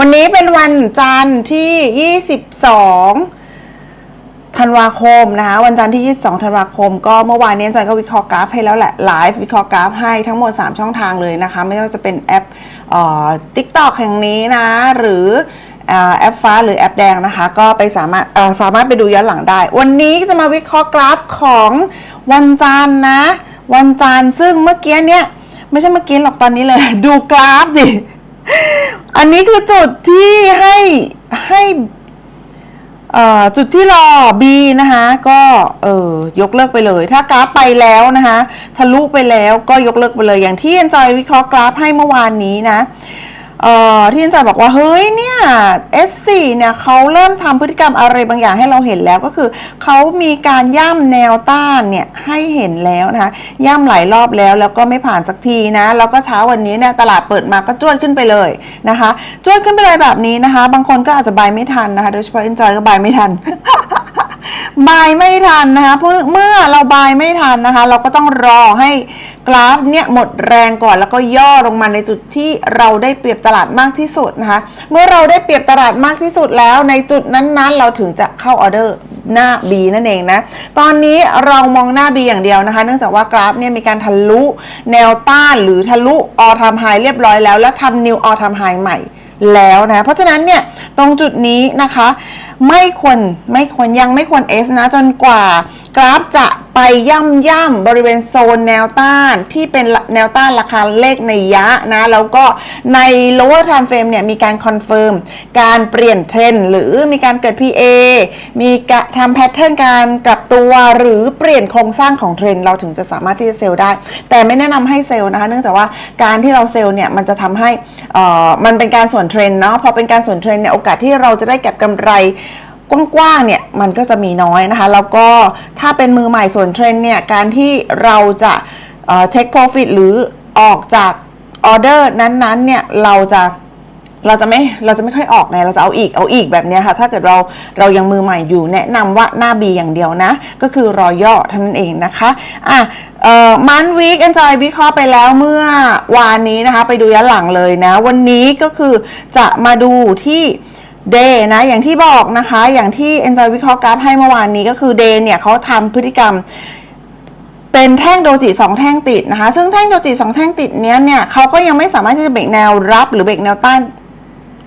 วันนี้เป็นวันจันทร์ที่ 22 ธันวาคมนะคะ วันจันทร์ที่ 22 ธันวาคม ก็เมื่อวานนี้อาจารย์ก็วิเคราะห์กราฟให้แล้วแหละ ไลฟ์วิเคราะห์กราฟให้ทั้งหมด 3 ช่องทางเลยนะคะ ไม่ว่าจะเป็นแอปทิกตอกแห่งนี้นะ หรือแอปฟ้าหรือแอปแดงนะคะ ก็ไปสามารถเอ่อสามารถไปดูย้อนหลังได้ วันนี้จะมาวิเคราะห์กราฟของวันจันทร์นะ วันจันทร์ซึ่งเมื่อกี้เนี่ยไม่ใช่เมื่อกี้หรอกตอนนี้เลย ดูกราฟสิ อันนี้คือจุดที่ให้ให้จุดที่รอ B นะคะ ก็เออยกเลิกไปเลย ถ้ากราฟไปแล้วนะคะ ทะลุไปแล้วก็ยกเลิกไปเลยอย่างที่ Enjoy วิเคราะห์กราฟให้เมื่อวานนี้นะ เอ่อที่ Enjoy บอกว่าเฮ้ยเนี่ย S4 เนี่ยเขาเริ่มทำพฤติกรรมอะไรบางอย่างให้เราเห็นแล้วก็คือเขามีการย่ำแนวต้านเนี่ยให้เห็นแล้วนะคะย่ำหลายรอบแล้วแล้วก็ไม่ผ่านสักทีนะแล้วก็เช้าวันนี้เนี่ยตลาดเปิดมาก็จวดขึ้นไปเลยนะคะจวดขึ้นไปเลยแบบนี้นะคะ บางคนก็อาจจะบายไม่ทันนะคะ โดยเฉพาะ Enjoy ก็บายไม่ทัน บายไม่ทันนะคะเมื่อเมื่อเราบายไม่ทันนะคะ เราก็ต้องรอให้กราฟเนี่ยหมดแรงก่อนแล้วก็ย่อลงมาในจุดที่เราได้เปรียบตลาดมากที่สุดนะคะ เมื่อเราได้เปรียบตลาดมากที่สุดแล้วในจุดนั้นๆ เราถึงจะเข้าออเดอร์หน้า B นั่นเองนะ ตอนนี้เรามองหน้า B อย่างเดียวนะคะ เนื่องจากว่ากราฟเนี่ยมีการทะลุแนวต้านหรือทะลุออทามไฮเรียบร้อยแล้ว แล้วทำนิวออทามไฮใหม่แล้วนะ เพราะฉะนั้นเนี่ยตรงจุดนี้นะคะ ไม่ควรไม่ควรยังไม่ควร S นะจนกว่า กราฟจะไปย่ำย่ำบริเวณโซนแนวต้านที่เป็นแนวต้านราคาเลขในยะนะ แล้วก็ใน lower time frame เนี่ยมีการคอนเฟิร์มการเปลี่ยนเทรนหรือมีการเกิด PA มีการทำแพทเทิร์นการกลับตัวหรือเปลี่ยนโครงสร้างของเทรนเราถึงจะสามารถที่จะเซลล์ได้ แต่ไม่แนะนำให้เซลล์นะคะ เนื่องจากว่าการที่เราเซลล์เนี่ยมันจะทำให้เอ่อมันเป็นการส่วนเทรนเนาะพอเป็นการส่วนเทรนเนี่ยโอกาสที่เราจะได้เก็บกำไร กว้างๆเนี่ยมันก็จะมีน้อยนะคะ แล้วก็ถ้าเป็นมือใหม่ส่วนเทรนเนี่ยการที่เราจะเอ่อ take profit หรือออกจากออเดอร์นั้นๆเนี่ยเราจะเราจะไม่เราจะไม่ค่อยออกไงเราจะเอาอีกเอาอีกแบบนี้ค่ะ ถ้าเกิดเราเรายังมือใหม่อยู่แนะนำว่าหน้า B อย่างเดียวนะ ก็คือรอย่อเท่านั้นเองนะคะอะเอ่อมันวีค enjoy วิเคราะห์ไปแล้วเมื่อวานนี้นะคะ ไปดูย้อนหลังเลยนะ วันนี้ก็คือจะมาดูที่ เดย์นะอย่างที่บอกนะคะอย่างที่ Enjoy วิเคราะห์กราฟให้เมื่อวานนี้ก็คือเดย์เนี่ยเขาทำพฤติกรรมเป็นแท่งโดจิสองแท่งติดนะคะ ซึ่งแท่งโดจิสองแท่งติดเนี้ยเนี่ยเขาก็ยังไม่สามารถที่จะเบรกแนวรับหรือเบรกแนวต้าน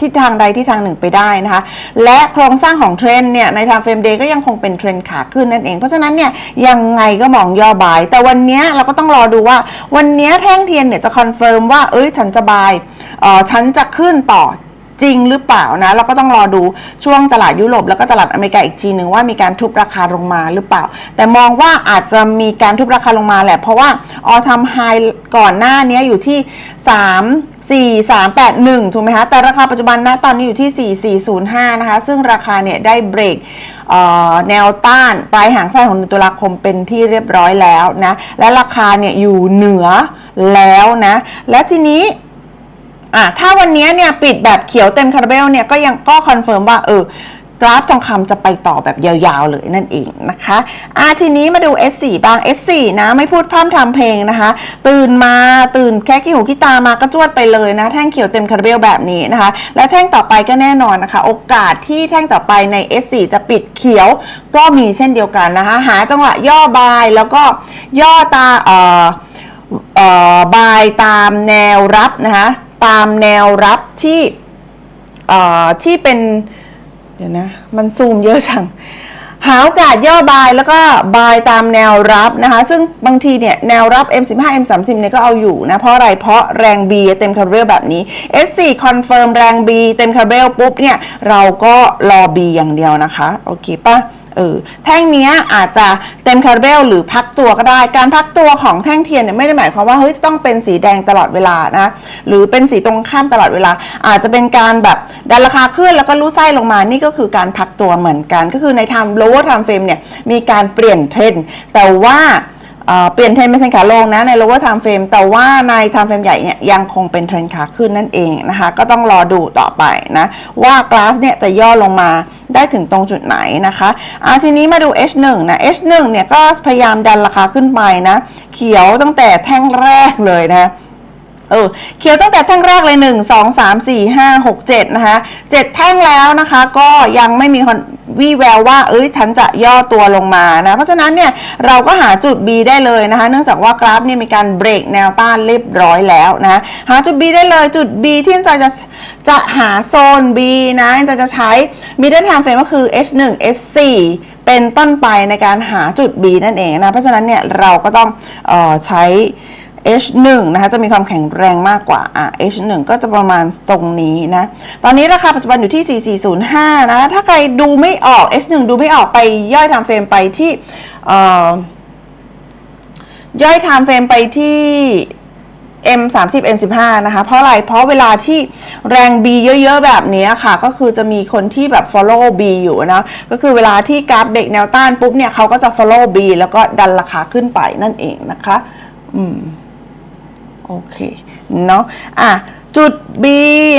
ทิศทางใดที่ทางหนึ่งไปได้นะคะ และโครงสร้างของเทรนเนี่ยในทางเฟรมเดย์ก็ยังคงเป็นเทรนขาขึ้นนั่นเอง เพราะฉะนั้นเนี่ยยังไงก็มองย่อบาย แต่วันนี้เราก็ต้องรอดูว่า วันนี้แท่งเทียนเนี่ยจะคอนเฟิร์มว่าเอ้ยฉันจะบายเอ่อฉันจะขึ้นต่อ จริงหรือเปล่านะเราก็ต้องรอดูช่วงตลาดยุโรปแล้วก็ตลาดอเมริกาอีกทีหนึ่งว่ามีการทุบราคาลงมาหรือเปล่า แต่มองว่าอาจจะมีการทุบราคาลงมาแหละ เพราะว่าออทำไฮก่อนหน้านี้อยู่ที่ 3 4 3 8 1ถูกไหมคะแต่ราคาปัจจุบันนะตอนนี้อยู่ที่ 4 4 0 5 นะคะ ซึ่งราคาเนี่ยได้เบรกแนวต้านปลายหางไส้ของเดือนตุลาคมเป็นที่เรียบร้อยแล้วนะและราคาเนี่ยอยู่เหนือแล้วนะและทีนี้ อะถ้าวันนี้เนี่ยปิดแบบเขียวเต็มคาราเบลเนี่ยก็ยังก็คอนเฟิร์มว่าเออกราฟทองคำจะไปต่อแบบยาวๆเลยนั่นเองนะคะอะทีนี้มาดู S4 บ้าง S4 นะไม่พูดพร่ำทำเพลงนะคะ ตื่นมาตื่นแค่ขี้หูขี้ตามาก็จวดไปเลยนะ แท่งเขียวเต็มคาราเบลแบบนี้นะคะ และแท่งต่อไปก็แน่นอนนะคะ โอกาสที่แท่งต่อไปใน S4 จะปิดเขียวก็มีเช่นเดียวกันนะคะ หาจังหวะย่อบายแล้วก็ย่อตาเอ่อเอ่อบายตามแนวรับนะคะ ตามแนวรับที่เอ่อที่เป็น เดี๋ยวนะ มันซูมเยอะจัง หาโอกาสย่อบายแล้วก็บายตามแนวรับนะคะ ซึ่งบางทีเนี่ยแนวรับ M15 M30 เนี่ยก็เอาอยู่นะ เพราะอะไร เพราะแรง B เต็มคาร์เบลแบบนี้ S4 คอนเฟิร์มแรง B เต็มคาร์เบลปุ๊บเนี่ย เราก็รอ B อย่างเดียวนะคะ โอเคปะ เออแท่งเนี้ยอาจจะเต็มคาร์เบลหรือพักตัวก็ได้ การพักตัวของแท่งเทียนเนี่ยไม่ได้หมายความว่าเฮ้ยต้องเป็นสีแดงตลอดเวลานะหรือเป็นสีตรงข้ามตลอดเวลา อาจจะเป็นการแบบดันราคาขึ้นแล้วก็รู้ไส้ลงมานี่ก็คือการพักตัวเหมือนกัน ก็คือในทำ lower time frame เนี่ยมีการเปลี่ยนเทรนด์แต่ว่า เปลี่ยนเทรนด์เป็นเทรนขาลงนะใน lower time frame แต่ว่าใน time frame ใหญ่เนี่ยยังคงเป็นเทรนด์ขาขึ้นนั่นเองนะคะ ก็ต้องรอดูต่อไปนะ ว่ากราฟเนี่ยจะย่อลงมาได้ถึงตรงจุดไหนนะคะอะทีนี้มาดู H1 นะ H1 เนี่ยก็พยายามดันราคาขึ้นไปนะ เขียวตั้งแต่แท่งแรกเลยนะ เออเขียวตั้งแต่แท่งแรกเลย 1 2 3 4 5 6 7 นะคะ 7 แท่งแล้วนะคะ ก็ยังไม่มีวี่แววว่า เอ้ยฉันจะย่อตัวลงมานะ เพราะฉะนั้นเนี่ยเราก็หาจุด B ได้เลยนะคะ เนื่องจากว่ากราฟเนี่ยมีการเบรกแนวต้านเรียบร้อยแล้วนะ หาจุด B ได้เลยจุด B ที่อาจะจะจะหาโซน B นะอาจะจะใช้ middle time frame ก็คือ H1 H4 เป็นต้นไปในการหาจุด B นั่นเองนะ เพราะฉะนั้นเนี่ยเราก็ต้องออใช้ H1 นะคะจะมีความแข็งแรงมากกว่าอะ H1 ก็จะประมาณตรงนี้นะ ตอนนี้ราคาปัจจุบันอยู่ที่ 4405 นะถ้าใครดูไม่ออก H1 ดูไม่ออกไปย่อยทม์เฟรมไปที่เอ่อย่อยไทม์เฟรมไปที่ M 3 0 M 15นะคะ เพราะอะไร เพราะเวลาที่แรง B เยอะๆ แบบนี้ค่ะ ก็คือจะมีคนที่แบบ follow B อยู่นะ ก็คือเวลาที่กราฟเบรกแนวต้านปุ๊บเนี่ยเขาก็จะ follow B แล้วก็ดันราคาขึ้นไปนั่นเองนะคะ อืม โอเคเนาะอะจุด B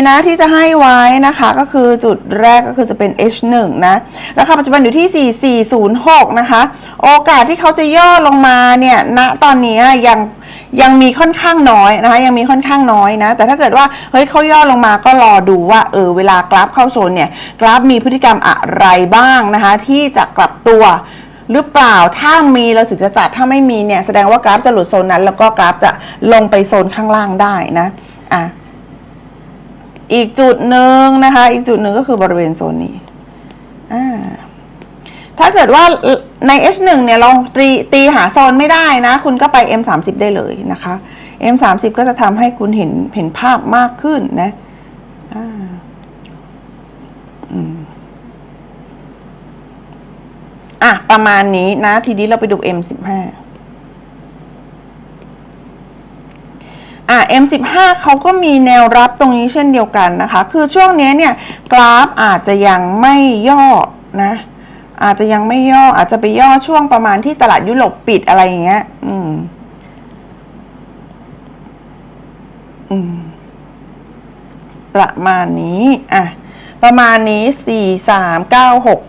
นะที่จะให้ไว้นะคะก็คือจุดแรกก็คือจะเป็น H1 นะราคาปัจจุบันอยู่ที่ 4406 นะคะ โอกาสที่เขาจะย่อลงมาเนี่ยณตอนนี้ยังยังมีค่อนข้างน้อยนะคะยังมีค่อนข้างน้อยนะ แต่ถ้าเกิดว่าเฮ้ยเขาย่อลงมาก็รอดูว่าเออเวลากราฟเข้าโซนเนี่ยกราฟมีพฤติกรรมอะไรบ้างนะคะที่จะกลับตัว หรือเปล่าถ้ามีเราถึงจะจัดถ้าไม่มีเนี่ยแสดงว่ากราฟจะหลุดโซนนั้น แล้วก็กราฟจะลงไปโซนข้างล่างได้นะอะอีกจุดหนึ่งนะคะ อีกจุดหนึ่งก็คือบริเวณโซนนี้อ่าถ้าเกิดว่าใน H1 เนี่ยเราตีตีหาโซนไม่ได้นะ คุณก็ไป M30 ได้เลยนะคะ M30 ก็จะทำให้คุณเห็นเห็นภาพมากขึ้นนะอ่า อืม อะ ประมาณนี้นะ ทีนี้เราไปดู M15 อะ M15 เขาก็มีแนวรับตรงนี้เช่นเดียวกันนะคะ คือช่วงนี้เนี่ย กราฟอาจจะยังไม่ย่อนะ อาจจะยังไม่ย่อ อาจจะไปย่อช่วงประมาณที่ตลาดยุโรปปิดอะไรอย่างเงี้ย อืม อืม ประมาณนี้ อะ ประมาณนี้สี่สามเก้าหก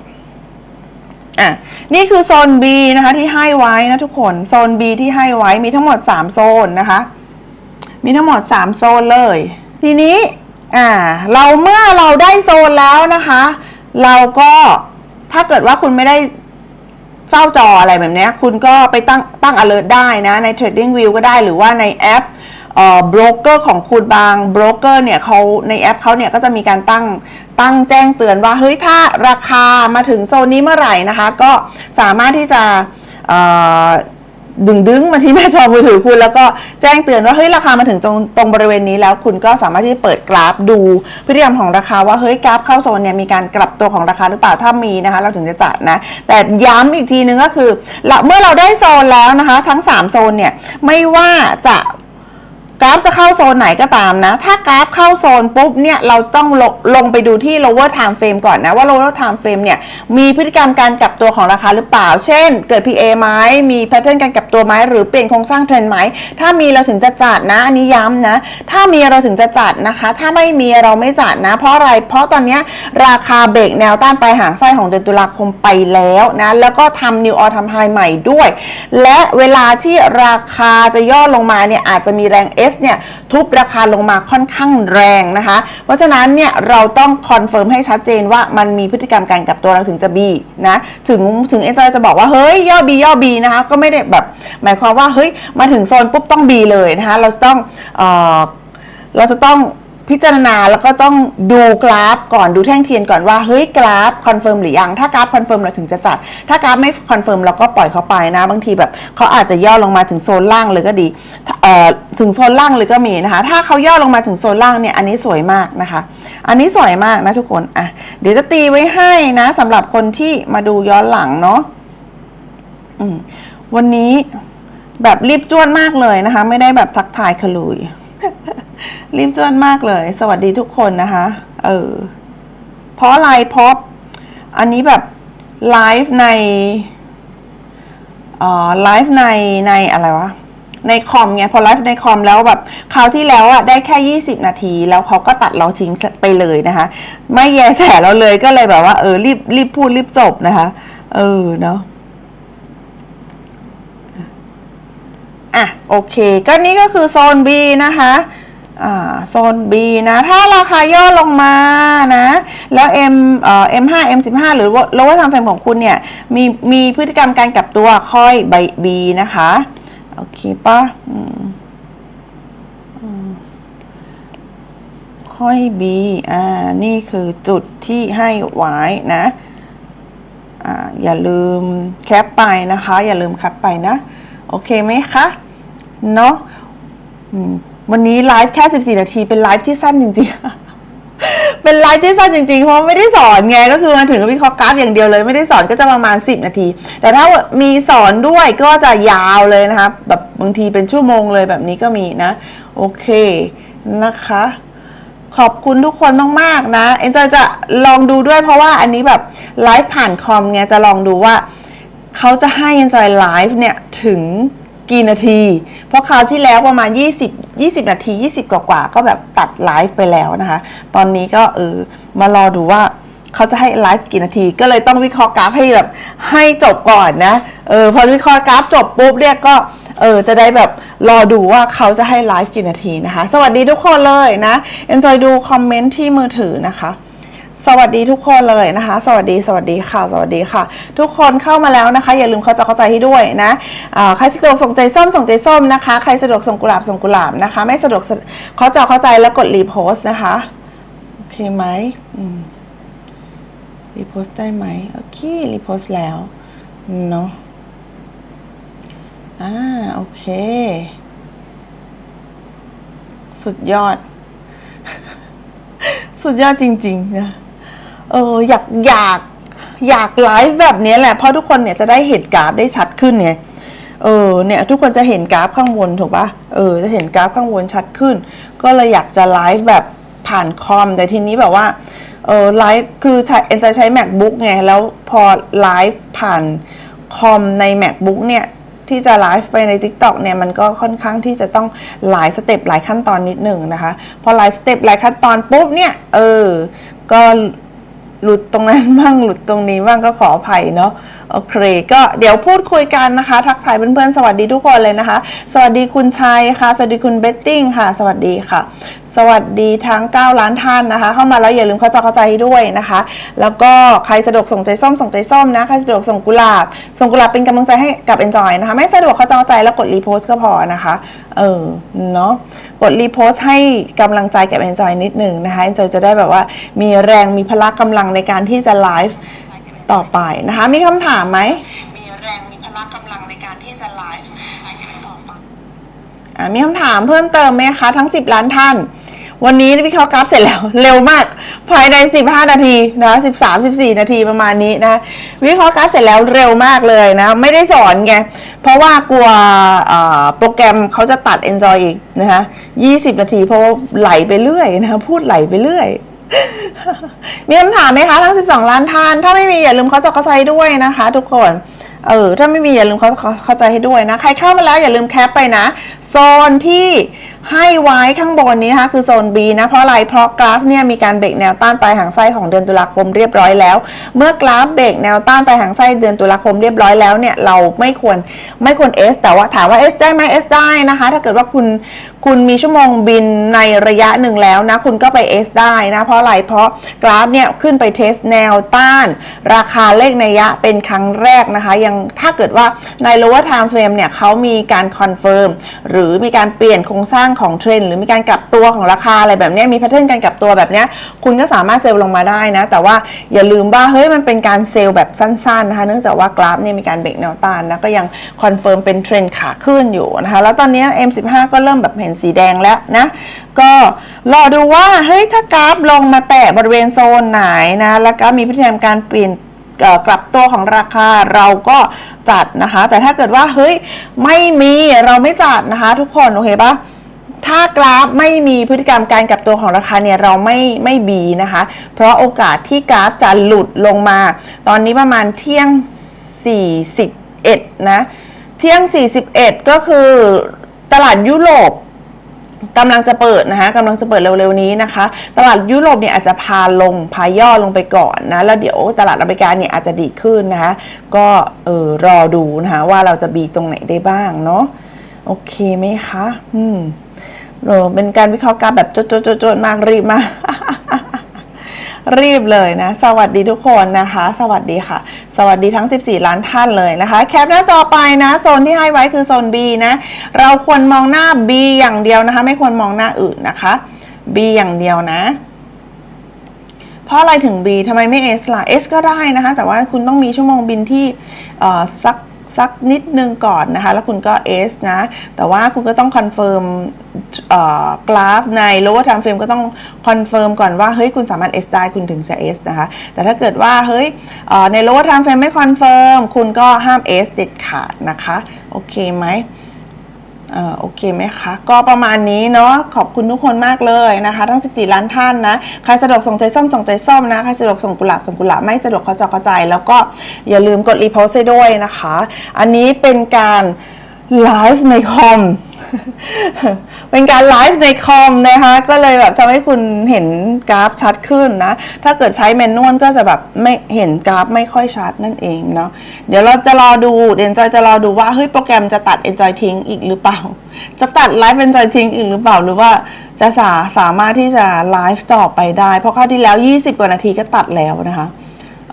อะนี่คือโซน B นะคะที่ให้ไว้นะทุกคนโซน B ที่ให้ไว้มีทั้งหมด 3 โซนนะคะ มีทั้งหมด 3 โซนเลย ทีนี้อ่าเราเมื่อเราได้โซนแล้วนะคะ เราก็ถ้าเกิดว่าคุณไม่ได้เฝ้าจออะไรแบบนี้คุณก็ไปตั้งตั้ง alert ได้นะใน Trading View ก็ได้หรือว่าในแอปเอ่อ บรกเกอร์ของคุณบางบรกเกอร์เนี่ยเขาในแอปเขาเนี่ยก็จะมีการตั้งตั้งแจ้งเตือนว่าเฮ้ยถ้าราคามาถึงโซนนี้เมื่อไหร่นะคะ ก็สามารถที่จะดึงดึงมาที่หน้าจอมือถือคุณแล้วก็แจ้งเตือนว่าเฮ้ยราคามาถึงตรงตรงบริเวณนี้แล้วคุณก็สามารถที่จะเปิดกราฟดูพฤติกรรมของราคาว่าเฮ้ยกราฟเข้าโซนเนี่ยมีการกลับตัวของราคาหรือเปล่าถ้ามีนะคะ เราถึงจะจัดนะ แต่ย้ำอีกทีนึงก็คือเราเมื่อเราได้โซนแล้วนะคะ ทั้ง 3 โซนเนี่ยไม่ว่าจะ กราฟจะเข้าโซนไหนก็ตามนะ ถ้ากราฟเข้าโซนปุ๊บเนี่ยเราต้องลงลงไปดูที่ lower time frame ก่อนนะ ว่า lower time frame เนี่ยมีพฤติกรรมการกลับตัวของราคาหรือเปล่า เช่น เกิด PA ไหมมี pattern การกลับตัวไหมหรือเปลี่ยนโครงสร้างเทรนด์ไหม ถ้ามีเราถึงจะจัดนะ อันนี้ย้ำนะ ถ้ามีเราถึงจะจัดนะคะ ถ้าไม่มีเราไม่จัดนะ เพราะอะไร เพราะตอนนี้ราคาเบรกแนวต้านปลายหางไส้ของเดือนตุลาคมไปแล้วนะ แล้วก็ทำ new all time high ใหม่ด้วย และเวลาที่ราคาจะย่อลงมาเนี่ยอาจจะมีแรง S เนี่ยทุบราคาลงมาค่อนข้างแรงนะคะ เพราะฉะนั้นเนี่ยเราต้องคอนเฟิร์มให้ชัดเจนว่ามันมีพฤติกรรมการกลับตัวเราถึงจะบีนะถึงถึงเอเจจะบอกว่าเฮ้ยย่อบีย่อบีนะคะก็ไม่ได้แบบหมายความว่าเฮ้ยมาถึงโซนปุ๊บต้องบีเลยนะคะเราจะต้องเออเราจะต้อง พิจารณาแล้วก็ต้องดูกราฟก่อนดูแท่งเทียนก่อนว่าเฮ้ยกราฟคอนเฟิร์มหรือยังถ้ากราฟคอนเฟิร์มเราถึงจะจัด ถ้ากราฟไม่คอนเฟิร์มเราก็ปล่อยเขาไปนะ บางทีแบบเขาอาจจะย่อลงมาถึงโซนล่างเลยก็ดีถึงโซนล่างเลยก็มีนะคะ ถ้าเขาย่อลงมาถึงโซนล่างเนี่ยอันนี้สวยมากนะคะ อันนี้สวยมากนะทุกคนอะเดี๋ยวจะตีไว้ให้นะสำหรับคนที่มาดูย้อนหลังเนาะวันนี้แบบรีบจ้วนมากเลยนะคะ ไม่ได้แบบทักทายขลุย รีบจวนมากเลย สวัสดีทุกคนนะคะ เออ เพราะอะไรเพราะอันนี้แบบไลฟ์ในเอ่อไลฟ์ในในอะไรวะ ในคอมไงพอไลฟ์ในคอมแล้วแบบคราวที่แล้วอะได้แค่ 20 นาที แล้วเขาก็ตัดเราทิ้งไปเลยนะคะ ไม่แยแสเราเลยก็เลยแบบว่า เออรีบรีบพูดรีบจบนะคะ เออเนาะ อะโอเค ก็นี่ก็คือโซน B นะคะโซน B นะ ถ้าราคาย่อลงมานะ แล้ว M เอ่อ M5 M15 หรือ lower time frame ของคุณเนี่ย มีมีพฤติกรรมการกลับตัวค่อยใบ B นะคะ โอเคปะค่อย B อ่า นี่คือจุดที่ให้ไว้นะ อ่า อย่าลืมแคปไปนะคะ อย่าลืมแคปไปนะ โอเคไหมคะ เนาะวันนี้ไลฟ์แค่ 14 นาที เป็นไลฟ์ที่สั้นจริงๆ เป็นไลฟ์ที่สั้นจริงๆ เพราะไม่ได้สอนไง ก็คือมาถึงก็วิเคราะห์กราฟอย่างเดียวเลย ไม่ได้สอนก็จะประมาณ 10 นาที แต่ถ้ามีสอนด้วยก็จะยาวเลยนะคะ แบบบางทีเป็นชั่วโมงเลยแบบนี้ก็มีนะ โอเคนะคะ ขอบคุณทุกคนมากๆนะ เอ็นจอยจะลองดูด้วยเพราะว่าอันนี้แบบไลฟ์ผ่านคอมไงจะลองดูว่า เขาจะให้ Enjoy Live เนี่ยถึงกี่นาที เพราะคราวที่แล้วประมาณ 20 20 นาที 20 กว่าๆก็แบบตัดไลฟ์ไปแล้วนะคะ ตอนนี้ก็เออมารอดูว่าเขาจะให้ไลฟ์กี่นาที ก็เลยต้องวิเคราะห์กราฟให้แบบให้จบก่อนนะเออพอวิเคราะห์กราฟจบปุ๊บเรียกก็เออจะได้แบบรอดูว่าเขาจะให้ไลฟ์กี่นาทีนะคะ สวัสดีทุกคนเลยนะ Enjoy ดูคอมเมนต์ที่มือถือนะคะ สวัสดีทุกคนเลยนะคะ สวัสดีสวัสดีค่ะ สวัสดีค่ะ ทุกคนเข้ามาแล้วนะคะ อย่าลืมเข้าใจเข้าใจให้ด้วยนะใครสะดวกส่งใจส้มส่งใจส้มนะคะ ใครสะดวกส่งกุหลาบส่งกุหลาบนะคะ ไม่สะดวกเข้าใจเข้าใจแล้วกดรีโพสต์นะคะโอเคไหมอืมรีโพสต์ได้ไหมโอเครีโพสต์แล้วเนาะอ่าโอเค สุดยอด สุดยอดจริง ๆ นะ เอออยากอยากอยากไลฟ์แบบนี้แหละเพราะทุกคนเนี่ยจะได้เห็นกราฟได้ชัดขึ้นไงเออเนี่ยทุกคนจะเห็นกราฟข้างบนถูกปะเออจะเห็นกราฟข้างบนชัดขึ้น ก็เลยอยากจะไลฟ์แบบผ่านคอม แต่ทีนี้แบบว่าเออไลฟ์คือใช้เอ็นจะใช้ macbook ไงแล้วพอไลฟ์ผ่านคอมใน macbook เนี่ยที่จะไลฟ์ไปใน TikTok เนี่ยมันก็ค่อนข้างที่จะต้องหลายสเต็ปหลายขั้นตอนนิดหนึ่งนะคะ พอหลายสเต็ปหลายขั้นตอนปุ๊บเนี่ยเออก็ หลุดตรงนั้นบ้างหลุดตรงนี้บ้างก็ขออภัยเนาะโอเค ก็เดี๋ยวพูดคุยกันนะคะ ทักทายเพื่อนๆสวัสดีทุกคนเลยนะคะ สวัสดีคุณชัยค่ะ สวัสดีคุณเบตติ้งค่ะ สวัสดีค่ะสวัสดีทั้ง 9 ล้านท่านนะคะ เข้ามาแล้วอย่าลืมเข้าใจเข้าใจให้ด้วยนะคะ แล้วก็ใครสะดวกส่งใจส้มส่งใจส้มนะ ใครสะดวกส่งกุหลาบ ส่งกุหลาบเป็นกำลังใจให้กับ Enjoy นะคะ ไม่สะดวกเข้าใจเข้าใจแล้วกดรีโพสต์ก็พอนะคะ เออ เนาะกดรีโพสต์ให้กำลังใจกับ Enjoy นิดหนึ่งนะคะ Enjoy จะได้แบบว่ามีแรงมีพละกำลังในการที่จะไลฟ์ต่อไปนะคะ มีคำถามไหมมีแรงมีพละกำลังในการที่จะไลฟ์ต่อไปอ่ามีคำถามเพิ่มเติมไหมคะทั้ง 10 ล้านท่าน วันนี้วิเคราะห์กราฟเสร็จแล้วเร็วมาก ภายใน 15 นาทีนะ13 14 นาทีประมาณนี้นะวิเคราะห์กราฟเสร็จแล้วเร็วมากเลยนะ ไม่ได้สอนไง เพราะว่ากลัวโปรแกรมเขาจะตัด Enjoy อีกนะคะ20 นาทีเพราะไหลไปเรื่อยนะพูดไหลไปเรื่อย มีคำถามไหมคะ ทั้ง 12 ล้านท่าน ถ้าไม่มีอย่าลืมเขาจะเข้าใจด้วยนะคะ ทุกคนเออถ้าไม่มีอย่าลืมเขาเข้าใจให้ด้วยนะ ใครเข้ามาแล้วอย่าลืมแคปไปนะ โซนที่ให้ไว้ข้างบนนี้นะคะคือโซน B นะเพราะอะไรเพราะกราฟเนี่ยมีการเบรกแนวต้านปลายหางไส้ของเดือนตุลาคมเรียบร้อยแล้ว เมื่อกราฟเบรกแนวต้านปลายหางไส้เดือนตุลาคมเรียบร้อยแล้วเนี่ยเราไม่ควรไม่ควร S แต่ว่าถามว่า S ได้ไหม S ได้นะคะ ถ้าเกิดว่าคุณคุณมีชั่วโมงบินในระยะหนึ่งแล้วนะคุณก็ไป S ได้นะเพราะอะไรเพราะกราฟเนี่ยขึ้นไปเทสแนวต้าน ราคาเลขในยยะเป็นครั้งแรกนะคะ ยังถ้าเกิดว่าใน lower time frame เนี่ยเขามีการคอนเฟิร์มหรือมีการเปลี่ยนโครงสร้างของเทรนหรือมีการกลับตัวของราคาอะไรแบบนี้มีแพทเทิร์นการกลับตัวแบบนี้คุณก็สามารถเซลล์ลงมาได้นะ แต่ว่าอย่าลืมว่าเฮ้ยมันเป็นการเซลล์แบบสั้นๆนะคะเนื่องจากว่ากราฟเนี่ยมีการเบรกแนวต้านนะก็ยังคอนเฟิร์มเป็นเทรนขาขึ้นอยู่นะคะแล้วตอนนี้ M15 ก็เริ่มแบบเห็นสีแดงแล้วนะก็รอดูว่าเฮ้ยถ้ากราฟลงมาแตะบริเวณโซนไหนนะแล้วก็มีพฤติกรรมการเปลี่ยนกลับตัวของราคาเราก็จัดนะคะ แต่ถ้าเกิดว่าเฮ้ยไม่มีเราไม่จัดนะคะ ทุกคนโอเคปะ ถ้ากราฟไม่มีพฤติกรรมการกลับตัวของราคาเนี่ยเราไม่ไม่บีนะคะ เพราะโอกาสที่กราฟจะหลุดลงมา ตอนนี้ประมาณเที่ยง 41 นะ เที่ยง 41 ก็คือตลาดยุโรปกำลังจะเปิดนะคะกำลังจะเปิดเร็วๆนี้นะคะ ตลาดยุโรปเนี่ยอาจจะพาลงพาย่อลงไปก่อนนะ แล้วเดี๋ยวตลาดอเมริกาเนี่ยอาจจะดีขึ้นนะคะ ก็เออรอดูนะคะว่าเราจะบีตรงไหนได้บ้างเนาะโอเคไหมคะ อืม โอ้เป็นการวิเคราะห์กราฟแบบโจดๆๆมากรีบมากรีบเลยนะ สวัสดีทุกคนนะคะ สวัสดีค่ะ สวัสดีทั้ง 14 ล้านท่านเลยนะคะ แคปหน้าจอไปนะ โซนที่ให้ไว้คือโซน B นะ เราควรมองหน้า B อย่างเดียวนะคะ ไม่ควรมองหน้าอื่นนะคะ B อย่างเดียวนะ เพราะอะไรถึง B ทำไมไม่ S ล่ะ S ก็ได้นะคะ แต่ว่าคุณต้องมีชั่วโมงบินที่สัก สักนิดนึงก่อนนะคะ แล้วคุณก็ S นะ แต่ว่าคุณก็ต้องคอนเฟิร์มกราฟใน lower time frame ก็ต้องคอนเฟิร์มก่อนว่า เฮ้ย คุณสามารถ S ได้คุณถึงจะ S นะคะ แต่ถ้าเกิดว่า เฮ้ยใน lower time frame ไม่คอนเฟิร์มคุณก็ห้าม S เด็ดขาดนะคะ โอเคไหม โอเคไหมคะ ก็ประมาณนี้เนาะขอบคุณทุกคนมากเลยนะคะ ทั้ง 14 ล้านท่านนะ ใครสะดวกส่งใจส้มส่งใจส้มนะ ใครสะดวกส่งกุหลาบส่งกุหลาบไม่สะดวกเขาจอเข้าใจแล้วก็อย่าลืมกดรีโพสต์ให้ด้วยนะคะ อันนี้เป็นการ ไลฟ์ในคอม เป็นการไลฟ์ในคอมนะคะ ก็เลยแบบทำให้คุณเห็นกราฟชัดขึ้นนะ ถ้าเกิดใช้แมนนวลก็จะแบบไม่เห็นกราฟไม่ค่อยชัดนั่นเองเนาะ เดี๋ยวเราจะรอดูเดี๋ยจะรอดูว่าเฮ้ยโปรแกรมจะตัด Enjoy ทิ้งอีกหรือเปล่า จะตัดไลฟ์ Enjoy ทิ้งอีกหรือเปล่าหรือว่าจะสาสามารถที่จะไลฟ์ต่อไปได้ เพราะคราวที่แล้ว 20 กว่านาทีก็ตัดแล้วนะคะ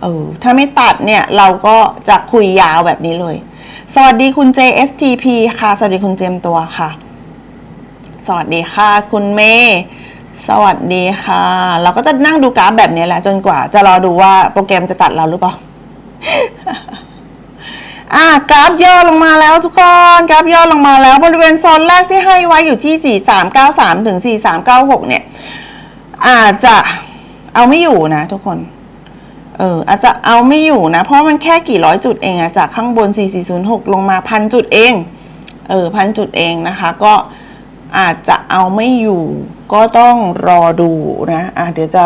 เออ ถ้าไม่ตัดเนี่ยเราก็จะคุยยาวแบบนี้เลย สวัสดีคุณ JSTP ค่ะ สวัสดีคุณเจมตัวค่ะ สวัสดีค่ะ คุณเมย์สวัสดีค่ะ เราก็จะนั่งดูกราฟแบบนี้แหละจนกว่า จะรอดูว่าโปรแกรมจะตัดเราหรือเปล่าอะกราฟย่อลงมาแล้วทุกคนกราฟย่อลงมาแล้วบริเวณโซนแรกที่ให้ไว้อยู่ที่ 4393 ถึง 4396 เนี่ย อาจจะเอาไม่อยู่นะทุกคน เอออาจจะเอาไม่อยู่นะ เพราะมันแค่กี่ร้อยจุดเองอะจากข้างบน 4406 ลงมาพันจุดเอง เออพันจุดเองนะคะ ก็อาจจะเอาไม่อยู่ก็ต้องรอดูนะอะเดี๋ยวจะ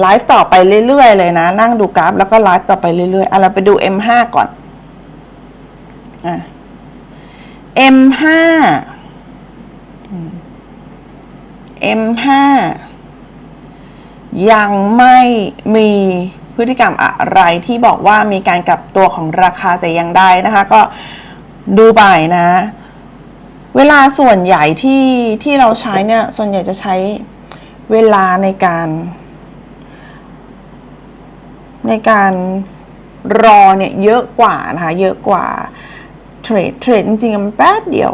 ไลฟ์ต่อไปเรื่อยๆเลยนะ นั่งดูกราฟแล้วก็ไลฟ์ต่อไปเรื่อยๆอะเราไปดู M5 ก่อนอะ M5 M5 ยังไม่มี พฤติกรรมอะไรที่บอกว่ามีการกลับตัวของราคาแต่ยังได้นะคะ ก็ดูไปนะ เวลาส่วนใหญ่ที่ที่เราใช้เนี่ย ส่วนใหญ่จะใช้เวลาในการ ในการรอเนี่ยเยอะกว่านะคะ เยอะกว่าเทรดเทรดจริงๆมันแป๊บเดียว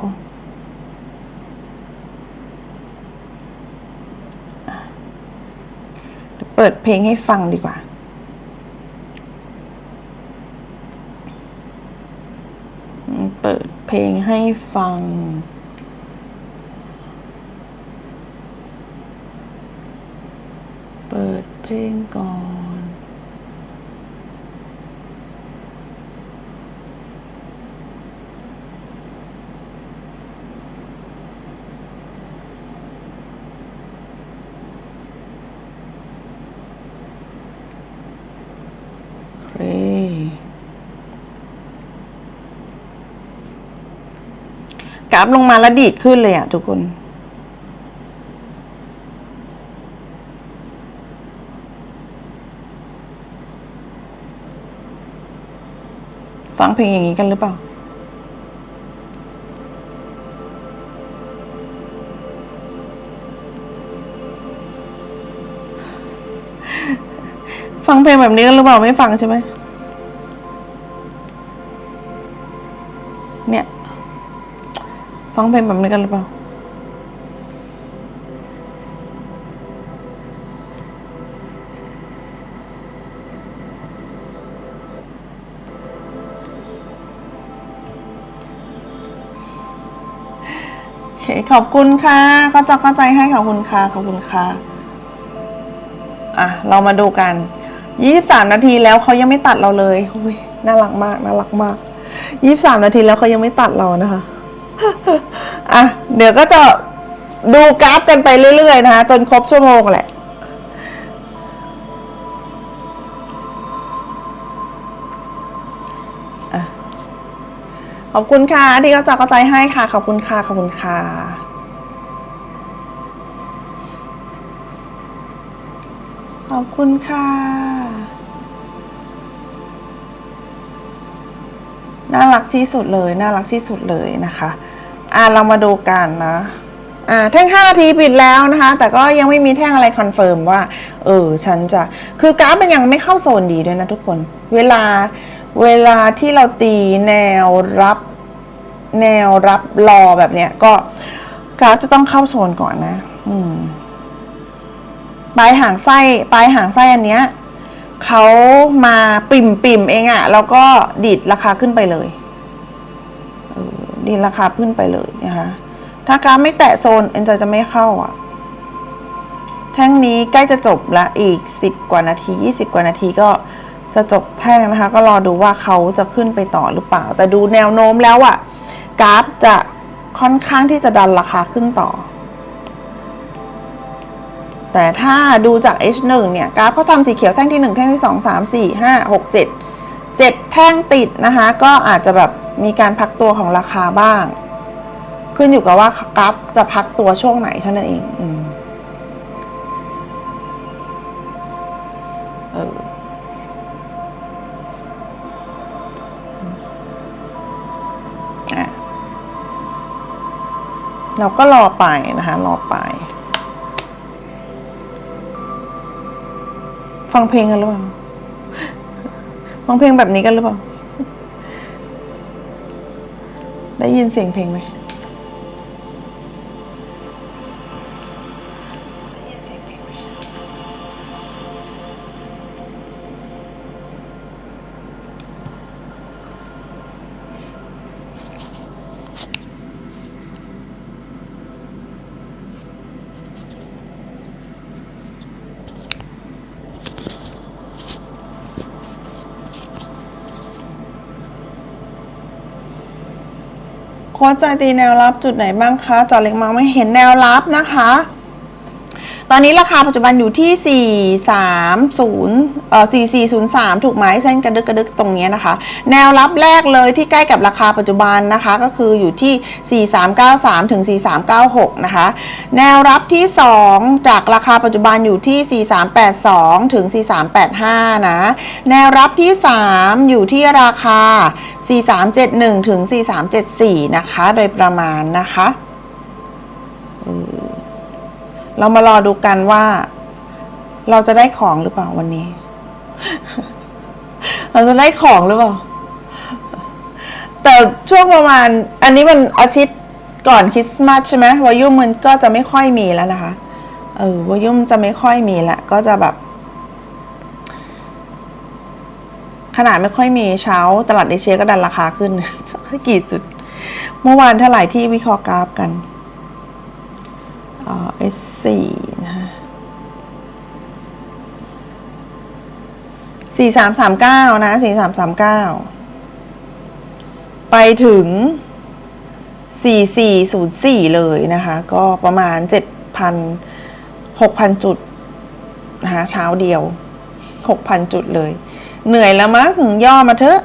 เปิดเพลงให้ฟังดีกว่า เพลงให้ฟัง เปิดเพลงก่อนโอเคกราฟลงมาแล้วดีดขึ้นเลยอะทุกคนฟังเพลงอย่างนี้กันหรือเปล่า ฟังเพลงแบบนี้กันหรือเปล่าไม่ฟังใช่ไหม ฟังเพลงแบบนี้กันหรือเปล่า โอเค ขอบคุณค่ะเข้าใจเข้าใจให้ขอบคุณค่ะ ขอบคุณค่ะ อะ เรามาดูกัน 23 นาทีแล้วเขายังไม่ตัดเราเลย อุ้ย น่ารักมาก น่ารักมาก 23 นาทีแล้วเขายังไม่ตัดเรานะคะอะ เดี๋ยวก็จะดูกราฟกันไปเรื่อยๆนะคะจนครบชั่วโมงแหละขอบคุณค่ะที่เขาจะเข้าใจให้ค่ะขอบคุณค่ะขอบคุณค่ะขอบคุณค่ะน่ารักที่สุดเลย น่ารักที่สุดเลยนะคะ อะเรามาดูกันนะอ่าแท่ง 5 นาทีปิดแล้วนะคะ แต่ก็ยังไม่มีแท่งอะไรคอนเฟิร์มว่า เออ ฉันจะ คือกราฟมันยังไม่เข้าโซนดีด้วยนะทุกคน เวลา เวลาที่เราตีแนวรับ แนวรับรอแบบเนี้ย ก็กราฟจะต้องเข้าโซนก่อนนะ อืม ปลายหางไส้ ปลายหางไส้อันเนี้ยเขามาปิ่มปิ่มเองอะแล้วก็ดีดราคาขึ้นไปเลย ดีราคาขึ้นไปเลยนะคะ ถ้ากราฟไม่แตะโซนเอ็นจอยจะไม่เข้าอะ แท่งนี้ใกล้จะจบละอีกสิบกว่านาทียี่สิบกว่านาทีก็จะจบแท่งนะคะ ก็รอดูว่าเขาจะขึ้นไปต่อหรือเปล่า แต่ดูแนวโน้มแล้วอะกราฟจะค่อนข้างที่จะดันราคาขึ้นต่อ แต่ถ้าดูจาก H1 เนี่ย กราฟเขาทำสีเขียวแท่งที่ 1 แท่งที่ 2 3 4 5 6 7 7 แท่งติดนะคะ ก็อาจจะแบบ มีการพักตัวของราคาบ้าง ขึ้นอยู่กับว่ากราฟจะพักตัวช่วงไหนเท่านั้นเองอเออเราก็รอไปนะคะ รอไป ฟังเพลงกันหรือเปล่า ฟังเพลงแบบนี้กันหรือเปล่า ได้ยินเสียงเพลงไหม ค้ชจะตีแนวรับจุดไหนบ้างคะจอเล็กมองไม่เห็นแนวรับนะคะ ตอนนี้ราคาปัจจุบันอยู่ที่ 430เอ่อ4403 ถูกไหมเส้นกระดึกกระดึกตรงนี้นะคะ แนวรับแรกเลยที่ใกล้กับราคาปัจจุบันนะคะ ก็คืออยู่ที่ 4393ถึง4396 นะคะ แนวรับที่ 2 จากราคาปัจจุบันอยู่ที่ 4382ถึง4385 นะ แนวรับที่ 3 อยู่ที่ราคา 4371ถึง4374 นะคะ โดยประมาณนะคะ เรามารอดูกันว่า เราจะได้ของหรือเปล่าวันนี้ เราจะได้ของหรือเปล่า แต่ช่วงประมาณ อันนี้มันอาทิตย์ก่อนคริสต์มาสใช่ไหมวายุ่มมันก็จะไม่ค่อยมีแล้วนะคะ เออวายุ่มจะไม่ค่อยมีละก็จะแบบ ขนาดไม่ค่อยมีเช้า ตลาดเอเชียก็ดันราคาขึ้นกกี่จุด เมื่อวานเท่าไหร่ที่วิเคราะห์กราฟกัน S4 นะฮะสี่สามสามเก้านะสี่สามสามเก้าไปถึงสี่สี่ศูนย์สี่เลยนะคะ ก็ประมาณเจ็ดพันหกพันจุดนะคะเช้าเดียวหกพันจุดเลย เหนื่อยแล้วมั้งย่อมาเถอะ